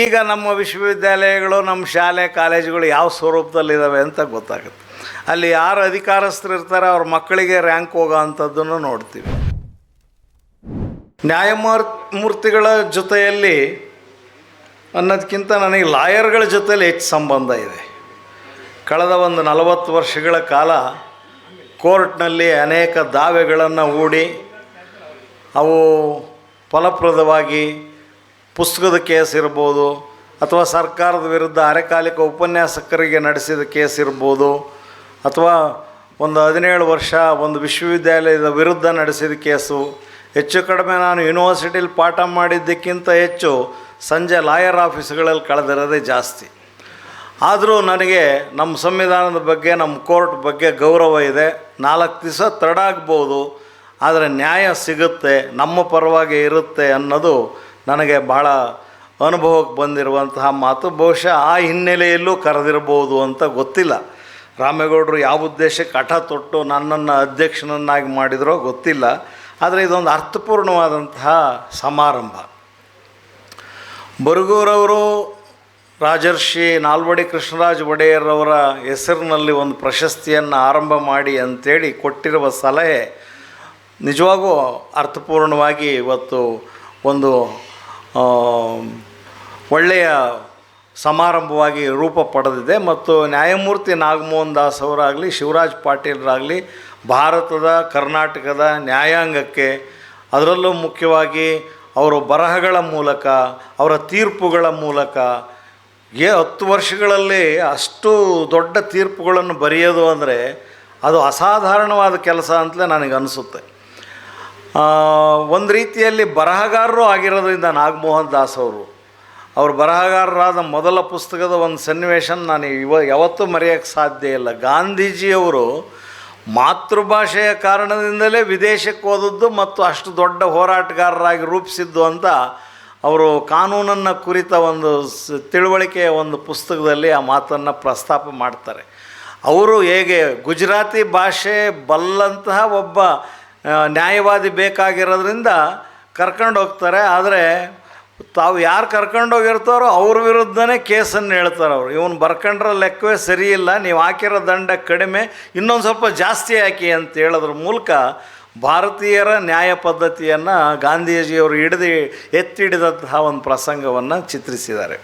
ಈಗ ನಮ್ಮ ವಿಶ್ವವಿದ್ಯಾಲಯಗಳು, ನಮ್ಮ ಶಾಲೆ, ಕಾಲೇಜುಗಳು ಯಾವ ಸ್ವರೂಪದಲ್ಲಿದ್ದಾವೆ ಅಂತ ಗೊತ್ತಾಗುತ್ತೆ. ಅಲ್ಲಿ ಯಾರು ಅಧಿಕಾರಸ್ಥರು ಇರ್ತಾರೆ ಅವ್ರ ಮಕ್ಕಳಿಗೆ ರ್ಯಾಂಕ್ ಹೋಗೋ ಅಂಥದ್ದನ್ನು ನೋಡ್ತೀವಿ. ನ್ಯಾಯಮೂರ್ ಮೂರ್ತಿಗಳ ಜೊತೆಯಲ್ಲಿ ಅನ್ನೋದಕ್ಕಿಂತ ನನಗೆ ಲಾಯರ್ಗಳ ಜೊತೆಯಲ್ಲಿ ಹೆಚ್ಚು ಸಂಬಂಧ ಇದೆ. ಕಳೆದ ಒಂದು ನಲವತ್ತು ವರ್ಷಗಳ ಕಾಲ ಕೋರ್ಟ್ನಲ್ಲಿ ಅನೇಕ ದಾವೆಗಳನ್ನು ಹೂಡಿ, ಅವು ಫಲಪ್ರದವಾಗಿ ಪುಸ್ತಕದ ಕೇಸ್ ಇರ್ಬೋದು ಅಥವಾ ಸರ್ಕಾರದ ವಿರುದ್ಧ ಅರೆಕಾಲಿಕ ಉಪನ್ಯಾಸಕರಿಗೆ ನಡೆಸಿದ ಕೇಸ್ ಇರ್ಬೋದು ಅಥವಾ ಒಂದು ಹದಿನೇಳು ವರ್ಷ ಒಂದು ವಿಶ್ವವಿದ್ಯಾಲಯದ ವಿರುದ್ಧ ನಡೆಸಿದ ಕೇಸು. ಹೆಚ್ಚು ಕಡಿಮೆ ನಾನು ಯೂನಿವರ್ಸಿಟಿಲಿ ಪಾಠ ಮಾಡಿದ್ದಕ್ಕಿಂತ ಹೆಚ್ಚು ಸಂಜೆ ಲಾಯರ್ ಆಫೀಸ್ಗಳಲ್ಲಿ ಕಳೆದಿರೋದೇ ಜಾಸ್ತಿ. ಆದರೂ ನನಗೆ ನಮ್ಮ ಸಂವಿಧಾನದ ಬಗ್ಗೆ, ನಮ್ಮ ಕೋರ್ಟ್ ಬಗ್ಗೆ ಗೌರವ ಇದೆ. ನಾಲ್ಕು ದಿವಸ ತಡ ಆಗ್ಬೋದು, ಆದರೆ ನ್ಯಾಯ ಸಿಗುತ್ತೆ, ನಮ್ಮ ಪರವಾಗಿ ಇರುತ್ತೆ ಅನ್ನೋದು ನನಗೆ ಭಾಳ ಅನುಭವಕ್ಕೆ ಬಂದಿರುವಂತಹ ಮಾತು, ಬಹುಶಃ ಆ ಹಿನ್ನೆಲೆಯಲ್ಲೂ ಕರೆದಿರ್ಬೋದು ಅಂತ ಗೊತ್ತಿಲ್ಲ. ರಾಮೇಗೌಡರು ಯಾವ ಉದ್ದೇಶಕ್ಕೆ ಹಠ ತೊಟ್ಟು ನನ್ನನ್ನು ಅಧ್ಯಕ್ಷನನ್ನಾಗಿ ಮಾಡಿದರೋ ಗೊತ್ತಿಲ್ಲ. ಆದರೆ ಇದೊಂದು ಅರ್ಥಪೂರ್ಣವಾದಂತಹ ಸಮಾರಂಭ. ಬರಗೂರವರು ರಾಜರ್ಷಿ ನಾಲ್ವಡಿ ಕೃಷ್ಣರಾಜ ಒಡೆಯರವರ ಹೆಸರಿನಲ್ಲಿ ಒಂದು ಪ್ರಶಸ್ತಿಯನ್ನು ಆರಂಭ ಮಾಡಿ ಅಂತೇಳಿ ಕೊಟ್ಟಿರುವ ಸಲಹೆ ನಿಜವಾಗೂ ಅರ್ಥಪೂರ್ಣವಾಗಿ ಇವತ್ತು ಒಂದು ಒಳ್ಳೆಯ ಸಮಾರಂಭವಾಗಿ ರೂಪ ಪಡೆದಿದೆ ಮತ್ತು ನ್ಯಾಯಮೂರ್ತಿ ನಾಗಮೋಹನ್ ದಾಸ್ ಅವರಾಗಲಿ, ಶಿವರಾಜ್ ಪಾಟೀಲರಾಗಲಿ, ಭಾರತದ, ಕರ್ನಾಟಕದ ನ್ಯಾಯಾಂಗಕ್ಕೆ ಅದರಲ್ಲೂ ಮುಖ್ಯವಾಗಿ ಅವರು ಬರಹಗಳ ಮೂಲಕ, ಅವರ ತೀರ್ಪುಗಳ ಮೂಲಕ, ಏ ಹತ್ತು ವರ್ಷಗಳಲ್ಲಿ ಅಷ್ಟು ದೊಡ್ಡ ತೀರ್ಪುಗಳನ್ನು ಬರೆಯೋದು ಅಂದರೆ ಅದು ಅಸಾಧಾರಣವಾದ ಕೆಲಸ ಅಂತಲೇ ನನಗೆ ಅನಿಸುತ್ತೆ ಒಂದು ರೀತಿಯಲ್ಲಿ ಬರಹಗಾರರು ಆಗಿರೋದ್ರಿಂದ ನಾಗಮೋಹನ್ ದಾಸ್ ಅವರು. ಅವರು ಬರಹಗಾರರಾದ ಮೊದಲ ಪುಸ್ತಕದ ಒಂದು ಸನ್ನಿವೇಶನ ನಾನು ಇವ, ಯಾವತ್ತೂ ಮರೆಯೋಕ್ಕೆ ಸಾಧ್ಯ ಇಲ್ಲ. ಗಾಂಧೀಜಿಯವರು ಮಾತೃಭಾಷೆಯ ಕಾರಣದಿಂದಲೇ ವಿದೇಶಕ್ಕೆ ಹೋದದ್ದು ಮತ್ತು ಅಷ್ಟು ದೊಡ್ಡ ಹೋರಾಟಗಾರರಾಗಿ ರೂಪಿಸಿದ್ದು ಅಂತ ಅವರು ಕಾನೂನನ್ನು ಕುರಿತ ಒಂದು ತಿಳುವಳಿಕೆಯ ಒಂದು ಪುಸ್ತಕದಲ್ಲಿ ಆ ಮಾತನ್ನು ಪ್ರಸ್ತಾಪ ಮಾಡ್ತಾರೆ. ಅವರು ಹೇಗೆ ಗುಜರಾತಿ ಭಾಷೆ ಬಲ್ಲಂತಹ ಒಬ್ಬ ನ್ಯಾಯವಾದಿ ಬೇಕಾಗಿರೋದ್ರಿಂದ ಕರ್ಕೊಂಡು ಹೋಗ್ತಾರೆ, ಆದರೆ ತಾವು ಯಾರು ಕರ್ಕೊಂಡೋಗಿರ್ತಾರೋ ಅವ್ರ ವಿರುದ್ಧನೇ ಕೇಸನ್ನು ಹೇಳ್ತಾರೆ ಅವರು. ಇವನು ಬರ್ಕೊಂಡ್ರೆ ಲೆಕ್ಕವೇ ಸರಿ ಇಲ್ಲ ನೀವು ಹಾಕಿರೋ ದಂಡ ಕಡಿಮೆ, ಇನ್ನೊಂದು ಸ್ವಲ್ಪ ಜಾಸ್ತಿ ಹಾಕಿ ಅಂತ ಹೇಳೋದ್ರ ಮೂಲಕ ಭಾರತೀಯರ ನ್ಯಾಯ ಪದ್ಧತಿಯನ್ನು ಗಾಂಧೀಜಿಯವರು ಹಿಡಿದು ಎತ್ತಿಡಿದಂತಹ ಒಂದು ಪ್ರಸಂಗವನ್ನು ಚಿತ್ರಿಸಿದ್ದಾರೆ.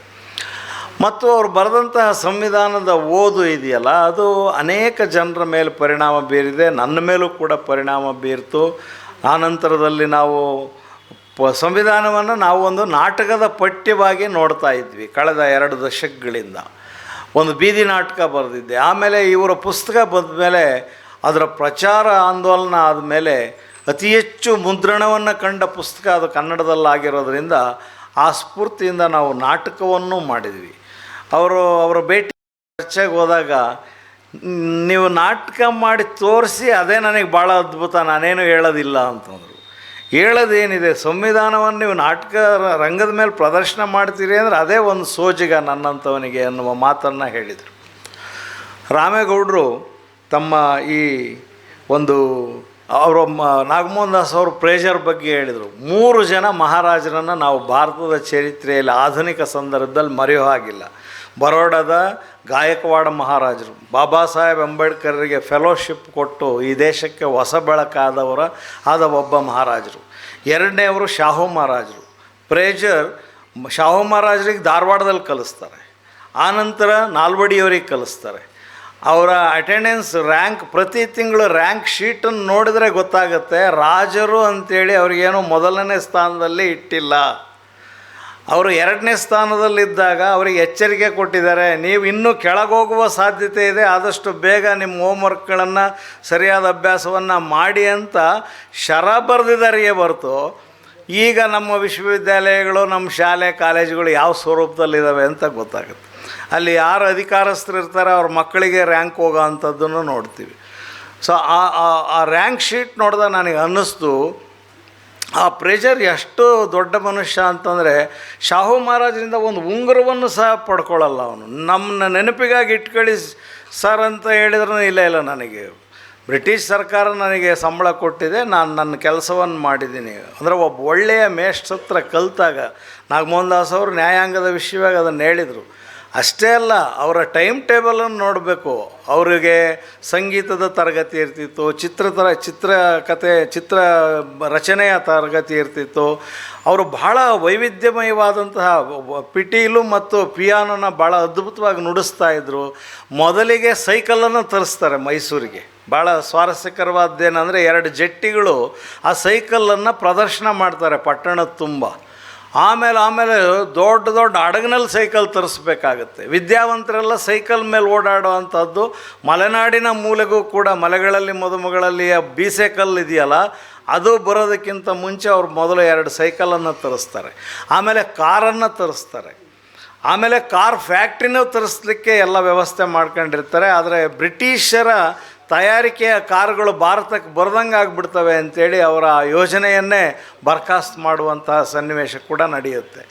ಮತ್ತು ಅವರು ಬರೆದಂತಹ ಸಂವಿಧಾನದ ಓದು ಇದೆಯಲ್ಲ, ಅದು ಅನೇಕ ಜನರ ಮೇಲೆ ಪರಿಣಾಮ ಬೀರಿದೆ, ನನ್ನ ಮೇಲೂ ಕೂಡ ಪರಿಣಾಮ ಬೀರ್ತು. ಆನಂತರದಲ್ಲಿ ನಾವು ಪ, ಸಂವಿಧಾನವನ್ನು ನಾವು ಒಂದು ನಾಟಕದ ಪಠ್ಯವಾಗಿ ನೋಡ್ತಾ ಇದ್ವಿ ಕಳೆದ ಎರಡು ದಶಕಗಳಿಂದ. ಒಂದು ಬೀದಿ ನಾಟಕ ಬರೆದಿದ್ದೆ. ಆಮೇಲೆ ಇವರ ಪುಸ್ತಕ ಬಂದ ಮೇಲೆ ಅದರ ಪ್ರಚಾರ ಆಂದೋಲನ ಆದಮೇಲೆ ಅತಿ ಹೆಚ್ಚು ಮುದ್ರಣವನ್ನು ಕಂಡ ಪುಸ್ತಕ ಅದು ಕನ್ನಡದಲ್ಲಾಗಿರೋದ್ರಿಂದ ಆ ಸ್ಫೂರ್ತಿಯಿಂದ ನಾವು ನಾಟಕವನ್ನು ಮಾಡಿದ್ವಿ. ಅವರು ಅವರ ಭೇಟಿ ಚರ್ಚೆಗೆ ಹೋದಾಗ, ನೀವು ನಾಟಕ ಮಾಡಿ ತೋರಿಸಿ ಅದೇ ನನಗೆ ಭಾಳ ಅದ್ಭುತ, ನಾನೇನು ಹೇಳೋದಿಲ್ಲ ಅಂತಂದರು ಹೇಳೋದೇನಿದೆ, ಸಂವಿಧಾನವನ್ನು ನೀವು ನಾಟಕ ರಂಗದ ಮೇಲೆ ಪ್ರದರ್ಶನ ಮಾಡ್ತೀರಿ ಅಂದರೆ ಅದೇ ಒಂದು ಸೋಜಿಗ ನನ್ನಂಥವನಿಗೆ ಅನ್ನುವ ಮಾತನ್ನು ಹೇಳಿದರು. ರಾಮೇಗೌಡರು ತಮ್ಮ ಈ ಒಂದು ಅವರು ನಾಗಮೋಹನ್ ದಾಸ್ ಅವರು ಪ್ರೇಜರ್ ಬಗ್ಗೆ ಹೇಳಿದರು. ಮೂರು ಜನ ಮಹಾರಾಜರನ್ನು ನಾವು ಭಾರತದ ಚರಿತ್ರೆಯಲ್ಲಿ ಆಧುನಿಕ ಸಂದರ್ಭದಲ್ಲಿ ಮರೆಯೋ ಹಾಗಿಲ್ಲ. ಬರೋಡದ ಗಾಯಕವಾಡ ಮಹಾರಾಜರು, ಬಾಬಾ ಸಾಹೇಬ್ ಅಂಬೇಡ್ಕರ್ರಿಗೆ ಫೆಲೋಶಿಪ್ ಕೊಟ್ಟು ಈ ದೇಶಕ್ಕೆ ಹೊಸ ಬೆಳಕಾದವರ ಆದ ಒಬ್ಬ ಮಹಾರಾಜರು. ಎರಡನೇವರು ಶಾಹು ಮಹಾರಾಜರು. ಪ್ರೇಜರ್ ಶಾಹು ಮಹಾರಾಜರಿಗೆ ಧಾರವಾಡದಲ್ಲಿ ಕಲಿಸ್ತಾರೆ. ಆನಂತರ ನಾಲ್ವಡಿಯವರಿಗೆ ಕಲಿಸ್ತಾರೆ. ಅವರ ಅಟೆಂಡೆನ್ಸ್ ರ್ಯಾಂಕ್ ಪ್ರತಿ ತಿಂಗಳು ರ್ಯಾಂಕ್ ಶೀಟನ್ನು ನೋಡಿದರೆ ಗೊತ್ತಾಗುತ್ತೆ. ರಾಜರು ಅಂತೇಳಿ ಅವ್ರಿಗೇನು ಮೊದಲನೇ ಸ್ಥಾನದಲ್ಲಿ ಇಟ್ಟಿಲ್ಲ. ಅವರು ಎರಡನೇ ಸ್ಥಾನದಲ್ಲಿದ್ದಾಗ ಅವರಿಗೆ ಎಚ್ಚರಿಕೆ ಕೊಟ್ಟಿದ್ದಾರೆ. ನೀವು ಇನ್ನೂ ಕೆಳಗೋಗುವ ಸಾಧ್ಯತೆ ಇದೆ. ಆದಷ್ಟು ಬೇಗ ನಿಮ್ಮ ಹೋಮ್ವರ್ಕ್ಗಳನ್ನು ಸರಿಯಾದ ಅಭ್ಯಾಸವನ್ನು ಮಾಡಿ ಅಂತ ಶರ ಬರೆದಿದ್ದಾರೆಯೇ ಹೊರತು, ಈಗ ನಮ್ಮ ವಿಶ್ವವಿದ್ಯಾಲಯಗಳು, ನಮ್ಮ ಶಾಲೆ, ಕಾಲೇಜುಗಳು ಯಾವ ಸ್ವರೂಪದಲ್ಲಿದ್ದಾವೆ ಅಂತ ಗೊತ್ತಾಗುತ್ತೆ. ಅಲ್ಲಿ ಯಾರು ಅಧಿಕಾರಸ್ಥರು ಇರ್ತಾರೆ ಅವ್ರ ಮಕ್ಕಳಿಗೆ ರ್ಯಾಂಕ್ ಹೋಗೋ ಅಂಥದ್ದನ್ನು ನೋಡ್ತೀವಿ. ಸೊ ಆ, ಆ- ರ್ಯಾಂಕ್ ಶೀಟ್ ನೋಡಿದ ನನಗೆ ಅನ್ನಿಸ್ತು, ಆ ಪ್ರೆಷರ್ ಎಷ್ಟು ದೊಡ್ಡ ಮನುಷ್ಯ ಅಂತಂದರೆ ಶಾಹು ಮಹಾರಾಜರಿಂದ ಒಂದು ಉಂಗುರವನ್ನು ಸಹ ಪಡ್ಕೊಳ್ಳಲ್ಲ ಅವನು. ನಮ್ಮನ್ನ ನೆನಪಿಗಾಗಿ ಇಟ್ಕೊಳ್ಳಿ ಸರ್ ಅಂತ ಹೇಳಿದ್ರೂ ಇಲ್ಲ ಇಲ್ಲ ನನಗೆ. ಬ್ರಿಟಿಷ್ ಸರ್ಕಾರ ನನಗೆ ಸಂಬಳ ಕೊಟ್ಟಿದೆ, ನಾನು ನನ್ನ ಕೆಲಸವನ್ನು ಮಾಡಿದ್ದೀನಿ. ಅಂದರೆ ಒಬ್ಬ ಒಳ್ಳೆಯ ಮೇಷ್ಟ್ರ ಕಲಿತಾಗ ನಾಗಮೋಹನ್ ದಾಸ್ ಅವರು ನ್ಯಾಯಾಂಗದ ವಿಷಯವಾಗಿ ಅದನ್ನು ಹೇಳಿದರು. ಅಷ್ಟೇ ಅಲ್ಲ, ಅವರ ಟೈಮ್ ಟೇಬಲನ್ನು ನೋಡಬೇಕು. ಅವರಿಗೆ ಸಂಗೀತದ ತರಗತಿ ಇರ್ತಿತ್ತು, ಚಿತ್ರ ಥರ ಚಿತ್ರಕತೆ ಚಿತ್ರ ರಚನೆಯ ತರಗತಿ ಇರ್ತಿತ್ತು. ಅವರು ಬಹಳ ವೈವಿಧ್ಯಮಯವಾದಂತಹ ಪಿಟೀಲು ಮತ್ತು ಪಿಯಾನೋನ ಭಾಳ ಅದ್ಭುತವಾಗಿ ನುಡಿಸ್ತಾ ಇದ್ದರು ಮೊದಲಿಗೆ ಸೈಕಲನ್ನು ತರಿಸ್ತಾರೆ ಮೈಸೂರಿಗೆ. ಭಾಳ ಸ್ವಾರಸ್ಯಕರವಾದ್ದೇನೆಂದರೆ ಎರಡು ಜಟ್ಟಿಗಳು ಆ ಸೈಕಲನ್ನು ಪ್ರದರ್ಶನ ಮಾಡ್ತಾರೆ, ಪಟ್ಟಣದ ತುಂಬ. ಆಮೇಲೆ ಆಮೇಲೆ ದೊಡ್ಡ ದೊಡ್ಡ ಹಡಗಿನಲ್ಲಿ ಸೈಕಲ್ ತರಿಸ್ಬೇಕಾಗತ್ತೆ. ವಿದ್ಯಾವಂತರೆಲ್ಲ ಸೈಕಲ್ ಮೇಲೆ ಓಡಾಡುವಂಥದ್ದು, ಮಲೆನಾಡಿನ ಮೂಲೆಗೂ ಕೂಡ ಮಲೆಗಳಲ್ಲಿ ಮದುಮಗಳಲ್ಲಿ ಬೀಸೆಕಲ್ ಇದೆಯಲ್ಲ, ಅದು ಬರೋದಕ್ಕಿಂತ ಮುಂಚೆ ಅವ್ರು ಮೊದಲು ಎರಡು ಸೈಕಲನ್ನು ತರಿಸ್ತಾರೆ. ಆಮೇಲೆ ಕಾರನ್ನು ತರಿಸ್ತಾರೆ. ಆಮೇಲೆ ಕಾರ್ ಫ್ಯಾಕ್ಟ್ರಿನೂ ತರಿಸ್ಲಿಕ್ಕೆ ಎಲ್ಲ ವ್ಯವಸ್ಥೆ ಮಾಡ್ಕೊಂಡಿರ್ತಾರೆ. ಆದರೆ ಬ್ರಿಟಿಷರ ತಯಾರಿಕೆಯ ಕಾರುಗಳು ಭಾರತಕ್ಕೆ ಬರದಂಗೆ ಆಗಿಬಿಡ್ತವೆ ಅಂತೇಳಿ ಅವರ ಯೋಜನೆಯನ್ನೇ ಬರ್ಖಾಸ್ತ್ ಮಾಡುವಂತಹ ಸನ್ನಿವೇಶ ಕೂಡ ನಡೆಯುತ್ತೆ.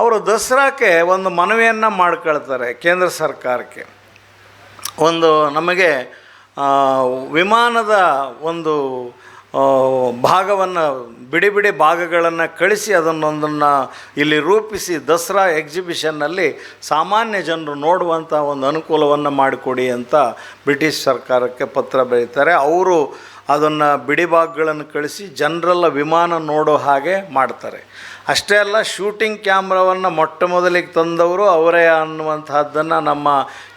ಅವರು ದಸರಾಕ್ಕೆ ಒಂದು ಮನವಿಯನ್ನು ಮಾಡ್ಕೊಳ್ತಾರೆ ಕೇಂದ್ರ ಸರ್ಕಾರಕ್ಕೆ. ಒಂದು ನಮಗೆ ವಿಮಾನದ ಒಂದು ಭಾಗವನ್ನು ಬಿಡಿ ಬಿಡಿ ಭಾಗಗಳನ್ನು ಕಳಿಸಿ ಅದನ್ನೊಂದನ್ನು ಇಲ್ಲಿ ರೂಪಿಸಿ ದಸರಾ ಎಕ್ಸಿಬಿಷನ್ನಲ್ಲಿ ಸಾಮಾನ್ಯ ಜನರು ನೋಡುವಂಥ ಒಂದು ಅನುಕೂಲವನ್ನು ಮಾಡಿಕೊಡಿ ಅಂತ ಬ್ರಿಟಿಷ್ ಸರ್ಕಾರಕ್ಕೆ ಪತ್ರ ಬರೀತಾರೆ. ಅವರು ಅದನ್ನು ಬಿಡಿ ಭಾಗಗಳನ್ನು ಕಳಿಸಿ ಜನರೆಲ್ಲ ವಿಮಾನ ನೋಡೋ ಹಾಗೆ ಮಾಡ್ತಾರೆ. ಅಷ್ಟೇ ಅಲ್ಲ ಶೂಟಿಂಗ್ ಕ್ಯಾಮ್ರಾವನ್ನು ಮೊಟ್ಟ ಮೊದಲಿಗೆ ತಂದವರು ಅವರೇ ಅನ್ನುವಂತಹದ್ದನ್ನು ನಮ್ಮ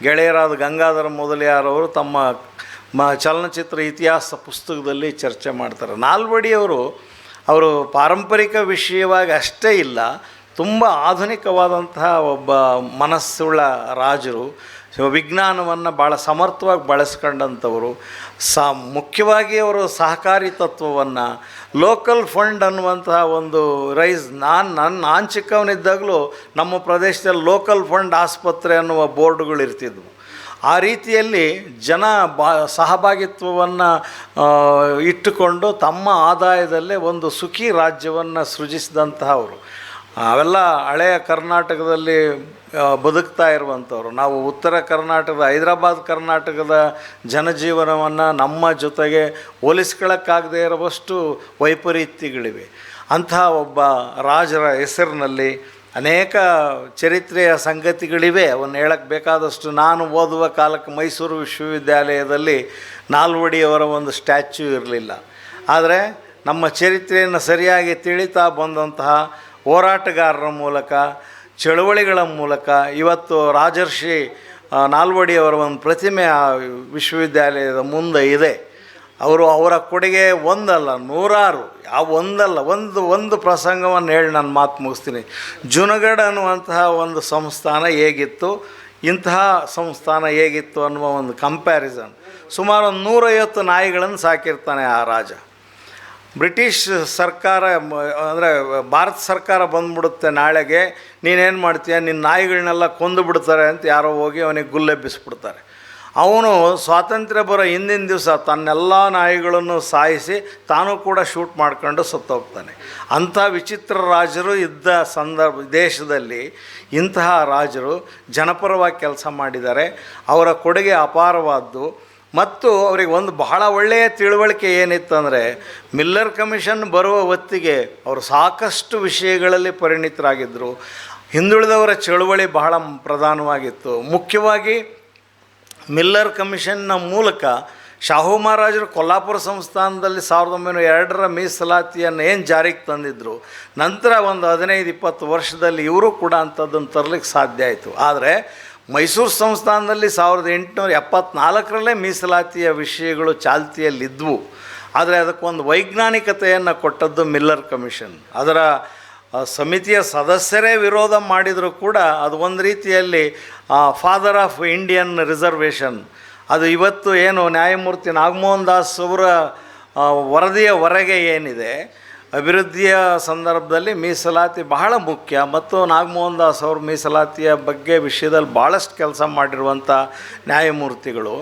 ಗೆಳೆಯರಾದ ಗಂಗಾಧರ ಮೊದಲಿಯಾರವರು ತಮ್ಮ ಮ, ಚಲನಚಿತ್ರ ಇತಿಹಾಸ ಪುಸ್ತಕದಲ್ಲಿ ಚರ್ಚೆ ಮಾಡ್ತಾರೆ. ನಾಲ್ವಡಿಯವರು ಅವರು ಪಾರಂಪರಿಕ ವಿಷಯವಾಗಿ ಅಷ್ಟೇ ಇಲ್ಲ, ತುಂಬ ಆಧುನಿಕವಾದಂತಹ ಒಬ್ಬ ಮನಸ್ಸುಳ್ಳ ರಾಜರು, ವಿಜ್ಞಾನವನ್ನು ಭಾಳ ಸಮರ್ಥವಾಗಿ ಬಳಸ್ಕೊಂಡಂಥವರು. ಸ, ಮುಖ್ಯವಾಗಿ ಅವರು ಸಹಕಾರಿ ತತ್ವವನ್ನು ಲೋಕಲ್ ಫಂಡ್ ಅನ್ನುವಂತಹ ಒಂದು ರೈಸ್, ನಾನು ನನ್ನ ನಾನು ಚಿಕ್ಕವನಿದ್ದಾಗಲೂ ನಮ್ಮ ಪ್ರದೇಶದಲ್ಲಿ ಲೋಕಲ್ ಫಂಡ್ ಆಸ್ಪತ್ರೆ ಅನ್ನುವ ಬೋರ್ಡ್ಗಳು ಇರ್ತಿದ್ವು ಆ ರೀತಿಯಲ್ಲಿ ಜನ ಬಾ, ಸಹಭಾಗಿತ್ವವನ್ನು ಇಟ್ಟುಕೊಂಡು ತಮ್ಮ ಆದಾಯದಲ್ಲೇ ಒಂದು ಸುಖಿ ರಾಜ್ಯವನ್ನು ಸೃಜಿಸಿದಂತಹವರು. ಅವೆಲ್ಲ ಹಳೆಯ ಕರ್ನಾಟಕದಲ್ಲಿ ಬದುಕ್ತಾ ಇರುವಂಥವ್ರು ನಾವು ಉತ್ತರ ಕರ್ನಾಟಕದ, ಹೈದರಾಬಾದ್ ಕರ್ನಾಟಕದ ಜನಜೀವನವನ್ನು ನಮ್ಮ ಜೊತೆಗೆ ಹೋಲಿಸ್ಕೊಳ್ಳೋಕ್ಕಾಗದೇ ಇರುವಷ್ಟು ವೈಪರೀತ್ಯಗಳಿವೆ. ಅಂತಹ ಒಬ್ಬ ರಾಜರ ಹೆಸರಿನಲ್ಲಿ ಅನೇಕ ಚರಿತ್ರೆಯ ಸಂಗತಿಗಳಿವೆ. ಅವನ್ನು ಹೇಳಕ್ಕೆ ಬೇಕಾದಷ್ಟು ನಾನು ಓದುವ ಕಾಲಕ್ಕೆ ಮೈಸೂರು ವಿಶ್ವವಿದ್ಯಾಲಯದಲ್ಲಿ ನಾಲ್ವಡಿಯವರ ಒಂದು ಸ್ಟ್ಯಾಚ್ಯೂ ಇರಲಿಲ್ಲ. ಆದರೆ ನಮ್ಮ ಚರಿತ್ರೆಯನ್ನು ಸರಿಯಾಗಿ ತಿಳಿತಾ ಬಂದಂತಹ ಹೋರಾಟಗಾರರ ಮೂಲಕ, ಚಳುವಳಿಗಳ ಮೂಲಕ ಇವತ್ತು ರಾಜರ್ಷಿ ನಾಲ್ವಡಿಯವರ ಒಂದು ಪ್ರತಿಮೆ ಆ ವಿಶ್ವವಿದ್ಯಾಲಯದ ಮುಂದೆ ಇದೆ. ಅವರು ಅವರ ಕೊಡುಗೆ ಒಂದಲ್ಲ, ನೂರಾರು ಯಾವ ಒಂದಲ್ಲ, ಒಂದು ಒಂದು ಪ್ರಸಂಗವನ್ನು ಹೇಳಿ ನಾನು ಮಾತು ಮುಗಿಸ್ತೀನಿ. ಜುನಗಢ ಅನ್ನುವಂತಹ ಒಂದು ಸಂಸ್ಥಾನ ಹೇಗಿತ್ತು? ಇಂತಹ ಸಂಸ್ಥಾನ ಹೇಗಿತ್ತು ಅನ್ನುವ ಒಂದು ಕಂಪ್ಯಾರಿಸನ್ ಸುಮಾರು ಒಂದು ನೂರೈವತ್ತು ನಾಯಿಗಳನ್ನು ಸಾಕಿರ್ತಾನೆ ಆ ರಾಜ. ಬ್ರಿಟಿಷ್ ಸರ್ಕಾರ, ಅಂದರೆ ಭಾರತ ಸರ್ಕಾರ ಬಂದ್ಬಿಡುತ್ತೆ ನಾಳೆಗೆ ನೀನೇನು ಮಾಡ್ತೀಯ? ನಿನ್ನ ನಾಯಿಗಳನ್ನೆಲ್ಲ ಕೊಂದು ಬಿಡ್ತಾರೆ ಅಂತ ಯಾರೋ ಹೋಗಿ ಅವನಿಗೆ ಗುಲ್ಲೆಬ್ಬಿಸ್ಬಿಡ್ತಾರೆ. ಅವನು ಸ್ವಾತಂತ್ರ್ಯ ಬರೋ ಹಿಂದಿನ ದಿವಸ ತನ್ನೆಲ್ಲ ನಾಯಿಗಳನ್ನು ಸಾಯಿಸಿ ತಾನು ಕೂಡ ಶೂಟ್ ಮಾಡ್ಕೊಂಡು ಸತ್ತೋಗ್ತಾನೆ. ಅಂಥ ವಿಚಿತ್ರ ರಾಜರು ಇದ್ದ ಸಂದರ್ಭ, ದೇಶದಲ್ಲಿ ಇಂತಹ ರಾಜರು ಜನಪರವಾಗಿ ಕೆಲಸ ಮಾಡಿದ್ದಾರೆ. ಅವರ ಕೊಡುಗೆ ಅಪಾರವಾದ್ದು. ಮತ್ತು ಅವರಿಗೆ ಒಂದು ಬಹಳ ಒಳ್ಳೆಯ ತಿಳುವಳಿಕೆ ಏನಿತ್ತಂದರೆ ಮಿಲ್ಲರ್ ಕಮಿಷನ್ ಬರುವ ಹೊತ್ತಿಗೆ ಅವರು ಸಾಕಷ್ಟು ವಿಷಯಗಳಲ್ಲಿ ಪರಿಣಿತರಾಗಿದ್ದರು ಹಿಂದುಳಿದವರ ಚಳುವಳಿ ಬಹಳ ಪ್ರಧಾನವಾಗಿತ್ತು. ಮುಖ್ಯವಾಗಿ ಮಿಲ್ಲರ್ ಕಮಿಷನ್ನ ಮೂಲಕ ಶಾಹು ಮಹಾರಾಜರು ಕೊಲ್ಲಾಪುರ ಸಂಸ್ಥಾನದಲ್ಲಿ ಸಾವಿರದ ಒಂಬೈನೂರ ಎರಡರ ಮೀಸಲಾತಿಯನ್ನು ಏನು ಜಾರಿಗೆ ತಂದಿದ್ದರು ನಂತರ ಒಂದು ಹದಿನೈದು, ಇಪ್ಪತ್ತು ವರ್ಷದಲ್ಲಿ ಇವರು ಕೂಡ ಅಂಥದ್ದನ್ನು ತರಲಿಕ್ಕೆ ಸಾಧ್ಯ ಆಯಿತು. ಆದರೆ ಮೈಸೂರು ಸಂಸ್ಥಾನದಲ್ಲಿ ಸಾವಿರದ ಎಂಟುನೂರ ಎಪ್ಪತ್ನಾಲ್ಕರಲ್ಲೇ ಮೀಸಲಾತಿಯ ವಿಷಯಗಳು ಚಾಲ್ತಿಯಲ್ಲಿದ್ದವು ಆದರೆ ಅದಕ್ಕೊಂದು ವೈಜ್ಞಾನಿಕತೆಯನ್ನು ಕೊಟ್ಟದ್ದು ಮಿಲ್ಲರ್ ಕಮಿಷನ್. ಅದರ ಆ, ಸಮಿತಿಯ ಸದಸ್ಯರೇ ವಿರೋಧ ಮಾಡಿದರೂ ಕೂಡ ಅದು ಒಂದು ರೀತಿಯಲ್ಲಿ ಫಾದರ್ ಆಫ್ ಇಂಡಿಯನ್ ರಿಸರ್ವೇಷನ್ ಅದು ಇವತ್ತು ಏನು ನ್ಯಾಯಮೂರ್ತಿ ನಾಗಮೋಹನ್ ದಾಸ್ ಅವರ ವರದಿಯ ಹೊರಗೆ ಏನಿದೆ ಅಭಿವೃದ್ಧಿಯ ಸಂದರ್ಭದಲ್ಲಿ ಮೀಸಲಾತಿ ಬಹಳ ಮುಖ್ಯ ಮತ್ತು ನಾಗಮೋಹನ್ ದಾಸ್ ಅವರು ಮೀಸಲಾತಿಯ ಬಗ್ಗೆ ವಿಷಯದಲ್ಲಿ ಭಾಳಷ್ಟು ಕೆಲಸ ಮಾಡಿರುವಂಥ ನ್ಯಾಯಮೂರ್ತಿಗಳು.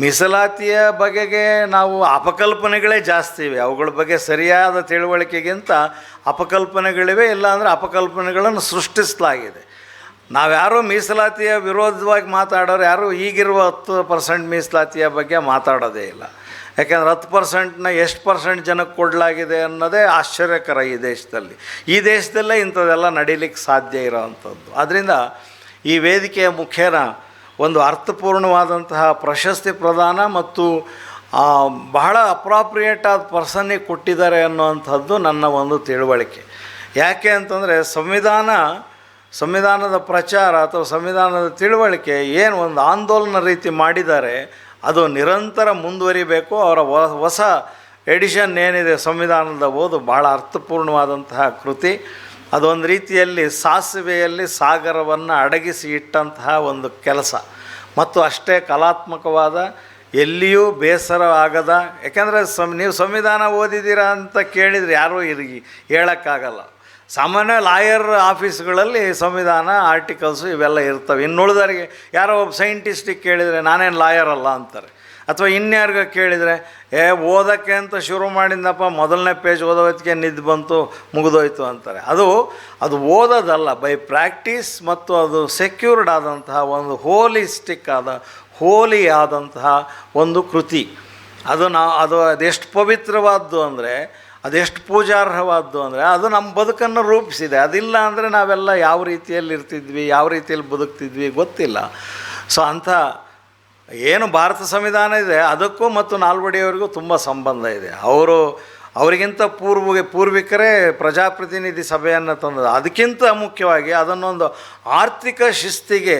ಮೀಸಲಾತಿಯ ಬಗೆಗೆ ನಾವು ಅಪಕಲ್ಪನೆಗಳೇ ಜಾಸ್ತಿ ಇವೆ. ಅವುಗಳ ಬಗ್ಗೆ ಸರಿಯಾದ ತಿಳುವಳಿಕೆಗಿಂತ ಅಪಕಲ್ಪನೆಗಳಿವೆ, ಇಲ್ಲಾಂದರೆ ಅಪಕಲ್ಪನೆಗಳನ್ನು ಸೃಷ್ಟಿಸಲಾಗಿದೆ. ನಾವ್ಯಾರೂ ಮೀಸಲಾತಿಯ ವಿರೋಧವಾಗಿ ಮಾತಾಡೋರು ಯಾರು ಈಗಿರುವ ಹತ್ತು ಪರ್ಸೆಂಟ್ ಮೀಸಲಾತಿಯ ಬಗ್ಗೆ ಮಾತಾಡೋದೇ ಇಲ್ಲ. ಯಾಕೆಂದರೆ ಹತ್ತು ಪರ್ಸೆಂಟ್ನ ಎಷ್ಟು ಪರ್ಸೆಂಟ್ ಜನಕ್ಕೆ ಕೊಡಲಾಗಿದೆ ಅನ್ನೋದೇ ಆಶ್ಚರ್ಯಕರ ಈ ದೇಶದಲ್ಲಿ. ಈ ದೇಶದಲ್ಲೇ ಇಂಥದ್ದೆಲ್ಲ ನಡೀಲಿಕ್ಕೆ ಸಾಧ್ಯ ಇರೋವಂಥದ್ದು. ಆದ್ದರಿಂದ ಈ ವೇದಿಕೆಯ ಮುಖೇನ ಒಂದು ಅರ್ಥಪೂರ್ಣವಾದಂತಹ ಪ್ರಶಸ್ತಿ ಪ್ರದಾನ ಮತ್ತು ಬಹಳ ಅಪ್ರಾಪ್ರಿಯೇಟ್ ಆದ ಪರ್ಸನ್ನಿಗೆ ಕೊಟ್ಟಿದ್ದಾರೆ ಅನ್ನುವಂಥದ್ದು ನನ್ನ ಒಂದು ತಿಳುವಳಿಕೆ. ಯಾಕೆ ಅಂತಂದರೆ ಸಂವಿಧಾನ, ಸಂವಿಧಾನದ ಪ್ರಚಾರ ಅಥವಾ ಸಂವಿಧಾನದ ತಿಳುವಳಿಕೆ ಏನು ಒಂದು ಆಂದೋಲನ ರೀತಿ ಮಾಡಿದ್ದಾರೆ, ಅದು ನಿರಂತರ ಮುಂದುವರಿಬೇಕು. ಅವರ ಹೊಸ ಎಡಿಷನ್ ಏನಿದೆ ಸಂವಿಧಾನದ ಓದು ಭಾಳ ಅರ್ಥಪೂರ್ಣವಾದಂತಹ ಕೃತಿ. ಅದೊಂದು ರೀತಿಯಲ್ಲಿ ಸಾಸಿವೆಯಲ್ಲಿ ಸಾಗರವನ್ನು ಅಡಗಿಸಿ ಇಟ್ಟಂತಹ ಒಂದು ಕೆಲಸ. ಮತ್ತು ಅಷ್ಟೇ ಕಲಾತ್ಮಕವಾದ, ಎಲ್ಲಿಯೂ ಬೇಸರ ಆಗದ, ಯಾಕೆಂದರೆ ಸಂ ನೀವು ಸಂವಿಧಾನ ಓದಿದ್ದೀರಾ ಅಂತ ಕೇಳಿದರೆ ಯಾರೂ ಇರಿಗಿ, ಹೇಳೋಕ್ಕಾಗಲ್ಲ. ಸಾಮಾನ್ಯ ಲಾಯರ್ ಆಫೀಸ್ಗಳಲ್ಲಿ ಸಂವಿಧಾನ ಆರ್ಟಿಕಲ್ಸು ಇವೆಲ್ಲ ಇರ್ತವೆ. ಇನ್ನುಳಿದವರಿಗೆ ಯಾರೋ ಒಬ್ಬ ಸೈಂಟಿಸ್ಟಿಗೆ ಕೇಳಿದರೆ ನಾನೇನು ಲಾಯರ್ ಅಲ್ಲ ಅಂತಾರೆ. ಅಥವಾ ಇನ್ಯಾರಿಗ ಕೇಳಿದರೆ, ಏ, ಓದೋಕ್ಕೆ ಅಂತ ಶುರು ಮಾಡಿದ್ದಪ್ಪ ಮೊದಲನೇ ಪೇಜ್ ಓದೋದಕ್ಕೆ ನಿದ್ದು ಬಂತು, ಮುಗಿದೋಯ್ತು ಅಂತಾರೆ. ಅದು ಅದು ಓದೋದಲ್ಲ ಬೈ ಪ್ರಾಕ್ಟೀಸ್ ಮತ್ತು ಅದು ಸೆಕ್ಯೂರ್ಡ್ ಆದಂತಹ ಒಂದು ಹೋಲಿಸ್ಟಿಕ್ ಆದ ಹೋಲಿ ಆದಂತಹ ಒಂದು ಕೃತಿ. ಅದು ನಾವು ಅದು ಅದೆಷ್ಟು ಪವಿತ್ರವಾದ್ದು ಅಂದರೆ, ಅದೆಷ್ಟು ಪೂಜಾರ್ಹವಾದ್ದು ಅಂದರೆ, ಅದು ನಮ್ಮ ಬದುಕನ್ನು ರೂಪಿಸಿದೆ. ಅದಿಲ್ಲ ಅಂದರೆ ನಾವೆಲ್ಲ ಯಾವ ರೀತಿಯಲ್ಲಿ ಇರ್ತಿದ್ವಿ, ಯಾವ ರೀತಿಯಲ್ಲಿ ಬದುಕ್ತಿದ್ವಿ ಗೊತ್ತಿಲ್ಲ. ಸೊ ಅಂಥ ಏನು ಭಾರತ ಸಂವಿಧಾನ ಇದೆ, ಅದಕ್ಕೂ ಮತ್ತು ನಾಲ್ವಡಿಯವರಿಗೂ ತುಂಬ ಸಂಬಂಧ ಇದೆ. ಅವರು ಅವರಿಗಿಂತ ಪೂರ್ವ ಪೂರ್ವಿಕರೇ ಪ್ರಜಾಪ್ರತಿನಿಧಿ ಸಭೆಯನ್ನು ತಂದದ್ದು. ಅದಕ್ಕಿಂತ ಮುಖ್ಯವಾಗಿ ಅದನ್ನೊಂದು ಆರ್ಥಿಕ ಶಿಸ್ತಿಗೆ,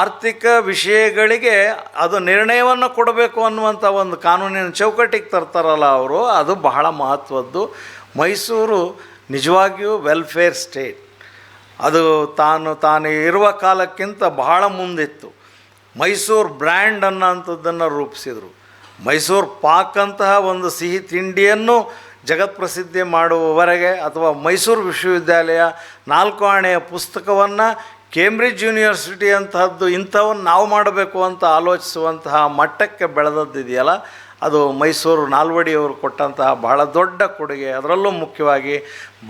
ಆರ್ಥಿಕ ವಿಷಯಗಳಿಗೆ ಅದು ನಿರ್ಣಯವನ್ನು ಕೊಡಬೇಕು ಅನ್ನುವಂಥ ಒಂದು ಕಾನೂನಿನ ಚೌಕಟ್ಟಿಗೆ ತರ್ತಾರಲ್ಲ ಅವರು, ಅದು ಬಹಳ ಮಹತ್ವದ್ದು. ಮೈಸೂರು ನಿಜವಾಗಿಯೂ ವೆಲ್ಫೇರ್ ಸ್ಟೇಟ್ ಅದು ತಾನು ತಾನು ಇರುವ ಕಾಲಕ್ಕಿಂತ ಬಹಳ ಮುಂದಿತ್ತು. ಮೈಸೂರು ಬ್ರ್ಯಾಂಡ್ ಅನ್ನೋಂಥದ್ದನ್ನು ರೂಪಿಸಿದರು. ಮೈಸೂರು ಪಾಕ್ ಅಂತಹ ಒಂದು ಸಿಹಿ ತಿಂಡಿಯನ್ನು ಜಗತ್ಪ್ರಸಿದ್ಧಿ ಮಾಡುವವರೆಗೆ ಅಥವಾ ಮೈಸೂರು ವಿಶ್ವವಿದ್ಯಾಲಯ ನಾಲ್ಕು ಆಣೆಯ ಪುಸ್ತಕವನ್ನು ಕೇಂಬ್ರಿಡ್ಜ್ ಯೂನಿವರ್ಸಿಟಿ ಅಂತಹದ್ದು ಇಂಥವನ್ನು ನಾವು ಮಾಡಬೇಕು ಅಂತ ಆಲೋಚಿಸುವಂತಹ ಮಟ್ಟಕ್ಕೆ ಬೆಳೆದದ್ದಿದೆಯಲ್ಲ, ಅದು ಮೈಸೂರು ನಾಲ್ವಡಿಯವರು ಕೊಟ್ಟಂತಹ ಬಹಳ ದೊಡ್ಡ ಕೊಡುಗೆ. ಅದರಲ್ಲೂ ಮುಖ್ಯವಾಗಿ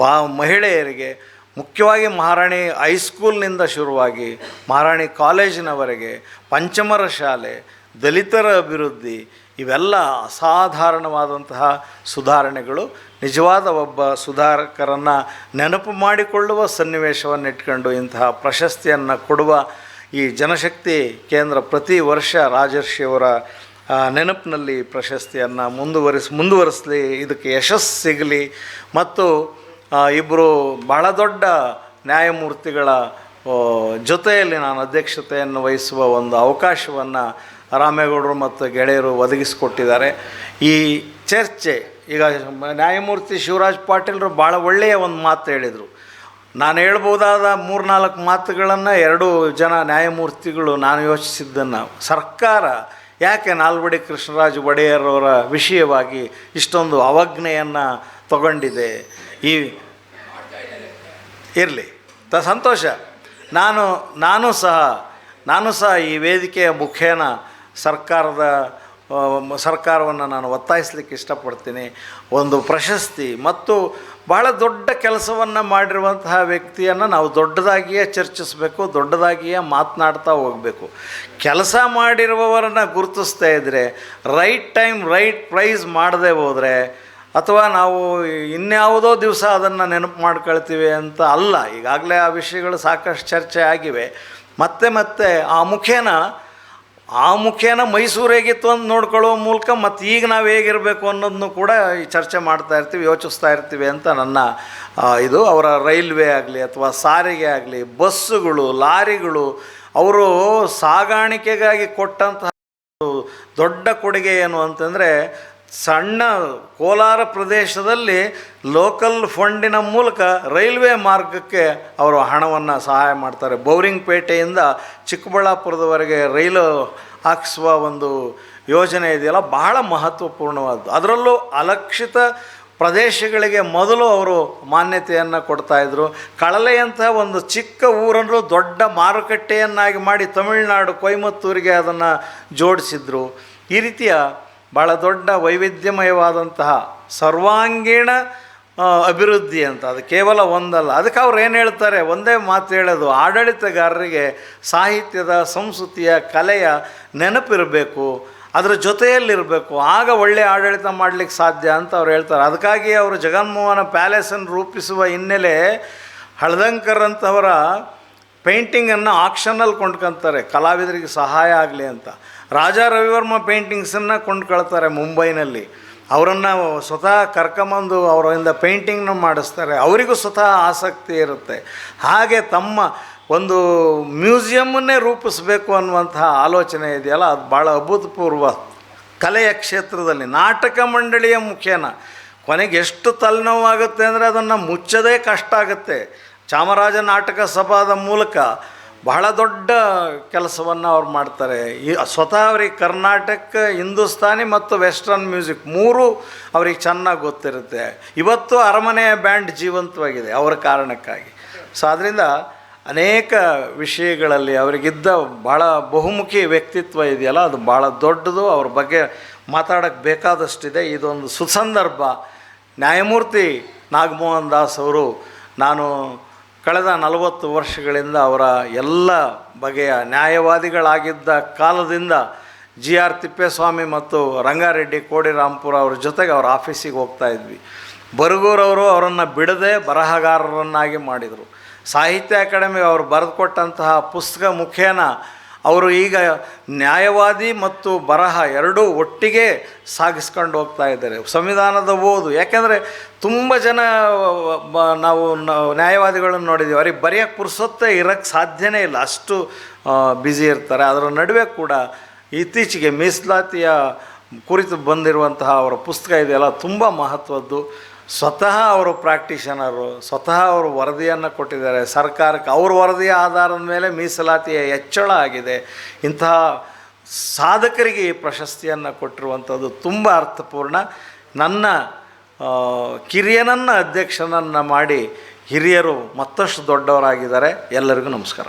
ಬಾ ಮಹಿಳೆಯರಿಗೆ ಮುಖ್ಯವಾಗಿ ಮಹಾರಾಣಿ ಹೈಸ್ಕೂಲ್ನಿಂದ ಶುರುವಾಗಿ ಮಹಾರಾಣಿ ಕಾಲೇಜಿನವರೆಗೆ ಪಂಚಮರ ಶಾಲೆ, ದಲಿತರ ಅಭಿವೃದ್ಧಿ ಇವೆಲ್ಲ ಅಸಾಧಾರಣವಾದಂತಹ ಸುಧಾರಣೆಗಳು. ನಿಜವಾದ ಒಬ್ಬ ಸುಧಾರಕರನ್ನು ನೆನಪು ಮಾಡಿಕೊಳ್ಳುವ ಸನ್ನಿವೇಶವನ್ನು ಇಟ್ಕೊಂಡು ಇಂತಹ ಪ್ರಶಸ್ತಿಯನ್ನು ಕೊಡುವ ಈ ಜನಶಕ್ತಿ ಕೇಂದ್ರ ಪ್ರತಿ ವರ್ಷ ರಾಜರ್ಷಿಯವರ ನೆನಪಿನಲ್ಲಿ ಪ್ರಶಸ್ತಿಯನ್ನು ಮುಂದುವರಿಸಿ, ಮುಂದುವರಿಸಲಿ, ಇದಕ್ಕೆ ಯಶಸ್ಸು ಸಿಗಲಿ. ಮತ್ತು ಇಬ್ಬರು ಬಹಳ ದೊಡ್ಡ ನ್ಯಾಯಮೂರ್ತಿಗಳ ಜೊತೆಯಲ್ಲಿ ನಾನು ಅಧ್ಯಕ್ಷತೆಯನ್ನು ವಹಿಸುವ ಒಂದು ಅವಕಾಶವನ್ನು ರಾಮೇಗೌಡರು ಮತ್ತು ಗೆಳೆಯರು ಒದಗಿಸಿಕೊಟ್ಟಿದ್ದಾರೆ. ಈ ಚರ್ಚೆ, ಈಗ ನ್ಯಾಯಮೂರ್ತಿ ಶಿವರಾಜ್ ಪಾಟೀಲರು ಭಾಳ ಒಳ್ಳೆಯ ಒಂದು ಮಾತು ಹೇಳಿದರು. ನಾನು ಹೇಳ್ಬೋದಾದ ಮೂರ್ನಾಲ್ಕು ಮಾತುಗಳನ್ನು ಎರಡು ಜನ ನ್ಯಾಯಮೂರ್ತಿಗಳು ನಾನು ಯೋಚಿಸಿದ್ದನ್ನು ಸರ್ಕಾರ ಯಾಕೆ ನಾಲ್ವಡಿ ಕೃಷ್ಣರಾಜ ಒಡೆಯರವರ ವಿಷಯವಾಗಿ ಇಷ್ಟೊಂದು ಅವಜ್ಞೆಯನ್ನು ತಗೊಂಡಿದೆ? ಈ ಇರಲಿ. ತ ಸಂತೋಷ. ನಾನು ನಾನು ಸಹ ನಾನು ಸಹ ಈ ವೇದಿಕೆಯ ಮುಖೇನ ಸರ್ಕಾರದ ಸರ್ಕಾರವನ್ನು ನಾನು ಒತ್ತಾಯಿಸ್ಲಿಕ್ಕೆ ಇಷ್ಟಪಡ್ತೀನಿ. ಒಂದು ಪ್ರಶಸ್ತಿ ಮತ್ತು ಬಹಳ ದೊಡ್ಡ ಕೆಲಸವನ್ನು ಮಾಡಿರುವಂತಹ ವ್ಯಕ್ತಿಯನ್ನು ನಾವು ದೊಡ್ಡದಾಗಿಯೇ ಚರ್ಚಿಸಬೇಕು, ದೊಡ್ಡದಾಗಿಯೇ ಮಾತನಾಡ್ತಾ ಹೋಗಬೇಕು. ಕೆಲಸ ಮಾಡಿರುವವರನ್ನು ಗುರುತಿಸ್ತಾ ಇದ್ದರೆ ರೈಟ್ ಟೈಮ್ ರೈಟ್ ಪ್ರೈಸ್ ಮಾಡದೆ ಹೋದರೆ ಅಥವಾ ನಾವು ಇನ್ಯಾವುದೋ ದಿವಸ ಅದನ್ನು ನೆನಪು ಮಾಡ್ಕೊಳ್ತೀವಿ ಅಂತ ಅಲ್ಲ. ಈಗಾಗಲೇ ಆ ವಿಷಯಗಳು ಸಾಕಷ್ಟು ಚರ್ಚೆ ಆಗಿವೆ. ಮತ್ತೆ ಮತ್ತೆ ಆ ಮುಖೇನ ಆ ಮುಖೇನ ಮೈಸೂರು ಹೇಗಿತ್ತು ಅಂತ ನೋಡ್ಕೊಳ್ಳುವ ಮೂಲಕ ಮತ್ತು ಈಗ ನಾವು ಹೇಗಿರಬೇಕು ಅನ್ನೋದನ್ನು ಕೂಡ ಈ ಚರ್ಚೆ ಮಾಡ್ತಾ ಇರ್ತೀವಿ, ಯೋಚಿಸ್ತಾ ಇರ್ತೀವಿ ಅಂತ ನನ್ನ ಇದು ಅವರ ರೈಲ್ವೆ ಆಗಲಿ ಅಥವಾ ಸಾರಿಗೆ ಆಗಲಿ, ಬಸ್ಸುಗಳು, ಲಾರಿಗಳು, ಅವರು ಸಾಗಾಣಿಕೆಗಾಗಿ ಕೊಟ್ಟಂತಹ ದೊಡ್ಡ ಕೊಡುಗೆ ಏನು ಅಂತಂದರೆ ಸಣ್ಣ ಕೋಲಾರ ಪ್ರದೇಶದಲ್ಲಿ ಲೋಕಲ್ ಫಂಡಿನ ಮೂಲಕ ರೈಲ್ವೆ ಮಾರ್ಗಕ್ಕೆ ಅವರು ಹಣವನ್ನು ಸಹಾಯ ಮಾಡ್ತಾರೆ. ಬೌರಿಂಗ್ಪೇಟೆಯಿಂದ ಚಿಕ್ಕಬಳ್ಳಾಪುರದವರೆಗೆ ರೈಲು ಹಾಕಿಸುವ ಒಂದು ಯೋಜನೆ ಇದೆಯಲ್ಲ, ಬಹಳ ಮಹತ್ವಪೂರ್ಣವಾದ್ದು. ಅದರಲ್ಲೂ ಅಲಕ್ಷಿತ ಪ್ರದೇಶಗಳಿಗೆ ಮೊದಲು ಅವರು ಮಾನ್ಯತೆಯನ್ನು ಕೊಡ್ತಾಯಿದ್ರು ಕಳಲೆಯಂತಹ ಒಂದು ಚಿಕ್ಕ ಊರನ್ನು ದೊಡ್ಡ ಮಾರುಕಟ್ಟೆಯನ್ನಾಗಿ ಮಾಡಿ ತಮಿಳುನಾಡು, ಕೊಯಮತ್ತೂರಿಗೆ ಅದನ್ನು ಜೋಡಿಸಿದ್ರು. ಈ ರೀತಿಯ ಭಾಳ ದೊಡ್ಡ ವೈವಿಧ್ಯಮಯವಾದಂತಹ ಸರ್ವಾಂಗೀಣ ಅಭಿವೃದ್ಧಿ ಅಂತ. ಅದು ಕೇವಲ ಒಂದಲ್ಲ. ಅದಕ್ಕೆ ಅವ್ರು ಏನು ಹೇಳ್ತಾರೆ? ಒಂದೇ ಮಾತು ಹೇಳೋದು, ಆಡಳಿತಗಾರರಿಗೆ ಸಾಹಿತ್ಯದ, ಸಂಸ್ಕೃತಿಯ ಕಲೆಯ ನೆನಪಿರಬೇಕು, ಅದರ ಜೊತೆಯಲ್ಲಿರಬೇಕು. ಆಗ ಒಳ್ಳೆಯ ಆಡಳಿತ ಮಾಡಲಿಕ್ಕೆ ಸಾಧ್ಯ ಅಂತ ಅವ್ರು ಹೇಳ್ತಾರೆ. ಅದಕ್ಕಾಗಿ ಅವರು ಜಗನ್ಮೋಹನ ಪ್ಯಾಲೇಸನ್ನು ರೂಪಿಸುವ ಹಿನ್ನೆಲೆ ಹಳದಂಕರ್ ಅಂತವರ ಪೇಂಟಿಂಗನ್ನು ಆಕ್ಷನಲ್ಲಿ ಕೊಂಡ್ಕೊತಾರೆ. ಕಲಾವಿದರಿಗೆ ಸಹಾಯ ಆಗಲಿ ಅಂತ. ರಾಜಾ ರವಿವರ್ಮ ಪೇಂಟಿಂಗ್ಸನ್ನು ಕೊಂಡ್ಕೊಳ್ತಾರೆ ಮುಂಬೈನಲ್ಲಿ. ಅವರನ್ನು ಸ್ವತಃ ಕರ್ಕೊಂಬಂದು ಅವರಿಂದ ಪೇಂಟಿಂಗ್ನ ಮಾಡಿಸ್ತಾರೆ. ಅವರಿಗೂ ಸ್ವತಃ ಆಸಕ್ತಿ ಇರುತ್ತೆ. ಹಾಗೆ ತಮ್ಮ ಒಂದು ಮ್ಯೂಸಿಯಮ್ಮನ್ನೇ ರೂಪಿಸಬೇಕು ಅನ್ನುವಂತಹ ಆಲೋಚನೆ ಇದೆಯಲ್ಲ, ಅದು ಭಾಳ ಅಭೂತಪೂರ್ವ ಕಲೆಯ ಕ್ಷೇತ್ರದಲ್ಲಿ. ನಾಟಕ ಮಂಡಳಿಯ ಮುಖ್ಯನ ಕೊನೆಗೆ ಎಷ್ಟು ತಲೆನೋವಾಗುತ್ತೆ ಅಂದರೆ ಅದನ್ನು ಮುಚ್ಚದೇ ಕಷ್ಟ ಆಗುತ್ತೆ. ಚಾಮರಾಜ ನಾಟಕ ಸಭಾದ ಮೂಲಕ ಬಹಳ ದೊಡ್ಡ ಕೆಲಸವನ್ನು ಅವ್ರು ಮಾಡ್ತಾರೆ. ಈ ಸ್ವತಃ ಅವ್ರಿಗೆ ಕರ್ನಾಟಕ, ಹಿಂದೂಸ್ತಾನಿ ಮತ್ತು ವೆಸ್ಟರ್ನ್ ಮ್ಯೂಸಿಕ್ ಮೂರು ಅವ್ರಿಗೆ ಚೆನ್ನಾಗಿ ಗೊತ್ತಿರುತ್ತೆ. ಇವತ್ತು ಅರಮನೆಯ ಬ್ಯಾಂಡ್ ಜೀವಂತವಾಗಿದೆ ಅವರ ಕಾರಣಕ್ಕಾಗಿ. ಸೊ ಅದರಿಂದ ಅನೇಕ ವಿಷಯಗಳಲ್ಲಿ ಅವರಿಗಿದ್ದ ಭಾಳ ಬಹುಮುಖಿ ವ್ಯಕ್ತಿತ್ವ ಇದೆಯಲ್ಲ, ಅದು ಭಾಳ ದೊಡ್ಡದು. ಅವ್ರ ಬಗ್ಗೆ ಮಾತಾಡೋಕ್ಕೆ ಬೇಕಾದಷ್ಟಿದೆ. ಇದೊಂದು ಸುಸಂದರ್ಭ. ನ್ಯಾಯಮೂರ್ತಿ ನಾಗಮೋಹನ್ ದಾಸ್ ಅವರು, ನಾನು ಕಳೆದ ನಲವತ್ತು ವರ್ಷಗಳಿಂದ ಅವರ ಎಲ್ಲ ಬಗೆಯ ನ್ಯಾಯವಾದಿಗಳಾಗಿದ್ದ ಕಾಲದಿಂದ ಜಿ ಆರ್ ತಿಪ್ಪೇಸ್ವಾಮಿ ಮತ್ತು ರಂಗಾರೆಡ್ಡಿ ಕೋಡಿರಾಂಪುರ ಅವ್ರ ಜೊತೆಗೆ ಅವ್ರ ಆಫೀಸಿಗೆ ಹೋಗ್ತಾ ಇದ್ವಿ. ಬರಗೂರವರು ಅವರನ್ನು ಬಿಡದೆ ಬರಹಗಾರರನ್ನಾಗಿ ಮಾಡಿದರು. ಸಾಹಿತ್ಯ ಅಕಾಡೆಮಿ ಅವರು ಬರೆದುಕೊಟ್ಟಂತಹ ಪುಸ್ತಕ ಮುಖೇನ ಅವರು ಈಗ ನ್ಯಾಯವಾದಿ ಮತ್ತು ಬರಹ ಎರಡೂ ಒಟ್ಟಿಗೆ ಸಾಗಿಸ್ಕೊಂಡು ಹೋಗ್ತಾ ಇದ್ದಾರೆ. ಸಂವಿಧಾನದ ಓದು. ಯಾಕೆಂದರೆ ತುಂಬ ಜನ ನಾವು ನ್ಯಾಯವಾದಿಗಳನ್ನು ನೋಡಿದ್ದೀವಿ ಅವ್ರಿಗೆ ಬರೆಯೋಕ್ಕೆ ಪುರ್ಸೊತ್ತೇ ಇರೋಕ್ಕೆ ಸಾಧ್ಯನೇ ಇಲ್ಲ. ಅಷ್ಟು ಬ್ಯುಸಿ ಇರ್ತಾರೆ. ಅದರ ನಡುವೆ ಕೂಡ ಇತ್ತೀಚೆಗೆ ಮೀಸಲಾತಿಯ ಕುರಿತು ಬಂದಿರುವಂತಹ ಅವರ ಪುಸ್ತಕ ಇದೆಯಲ್ಲ, ತುಂಬ ಮಹತ್ವದ್ದು. ಸ್ವತಃ ಅವರು ಪ್ರಾಕ್ಟೀಷನರು, ಸ್ವತಃ ಅವರು ವರದಿಯನ್ನು ಕೊಟ್ಟಿದ್ದಾರೆ. ಸರ್ಕಾರಕ್ಕೆ ಅವ್ರ ವರದಿಯ ಆಧಾರದ ಮೇಲೆ ಮೀಸಲಾತಿಯ ಹೆಚ್ಚಳ ಆಗಿದೆ. ಇಂತಹ ಸಾಧಕರಿಗೆ ಈ ಪ್ರಶಸ್ತಿಯನ್ನು ಕೊಟ್ಟಿರುವಂಥದ್ದು ತುಂಬ ಅರ್ಥಪೂರ್ಣ. ನನ್ನ ಕಿರಿಯನನ್ನು ಅಧ್ಯಕ್ಷನನ್ನು ಮಾಡಿ ಹಿರಿಯರು ಮತ್ತಷ್ಟು ದೊಡ್ಡವರಾಗಿದ್ದಾರೆ. ಎಲ್ಲರಿಗೂ ನಮಸ್ಕಾರ.